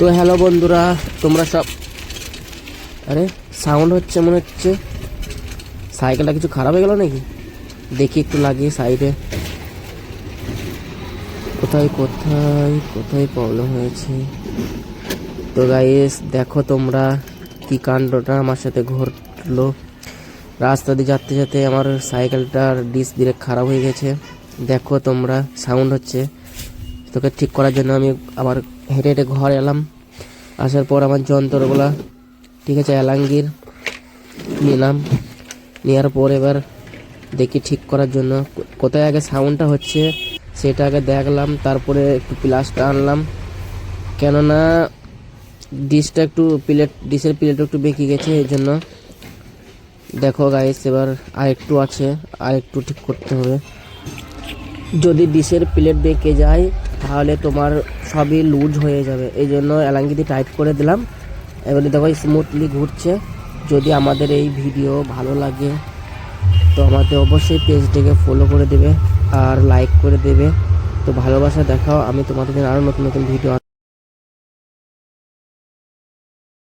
তো হ্যালো বন্ধুরা, তোমরা সব আরে সাউন্ড হচ্ছে, মনে হচ্ছে সাইকেলটা কিছু খারাপ হয়ে গেল নাকি? দেখি একটু লাগিয়ে সাইডে কোথায় কোথায় কোথায় প্রবলেম হয়েছে? তো গাইস দেখো তোমরা কি কাণ্ডটা আমার সাথে ঘটলো। রাস্তা দিয়ে যাতে যাতে আমার সাইকেলটার ডিস্ক ডিরেক্ট খারাপ হয়ে গেছে। দেখো তোমরা সাউন্ড হচ্ছে। তোকে ঠিক করার জন্য আমি আবার হেঁটে হেঁটে ঘর এলাম। আসার পর আমার যন্ত্রগুলা, ঠিক আছে, অ্যালাঙ্গির নিলাম। নেওয়ার পর এবার দেখি ঠিক করার জন্য কোথায় আগে সাউন্ডটা হচ্ছে সেটা আগে দেখলাম, তারপরে একটু প্লাসটা আনলাম। কেননা ডিশটা একটু প্লেট ডিশের প্লেটটা একটু বেঁকে গেছে, এই জন্য। দেখো গাইস এবার আর একটু আছে আর একটু ঠিক করতে হবে। যদি ডিশের প্লেট বেঁকে যায় তাহলে তোমার সবই লুজ হয়ে যাবে। এই জন্য অ্যালাঙ্গিটি টাইট করে দিলাম। এবারে দেখো স্মুথলি ঘুরছে। যদি আমাদের এই ভিডিও ভালো লাগে, তো আমাদের অবশ্যই পেজটিকে ফলো করে দেবে আর লাইক করে দেবে। তো ভালোবাসা দেখাও। আমি তোমাদের আরও নতুন নতুন ভিডিও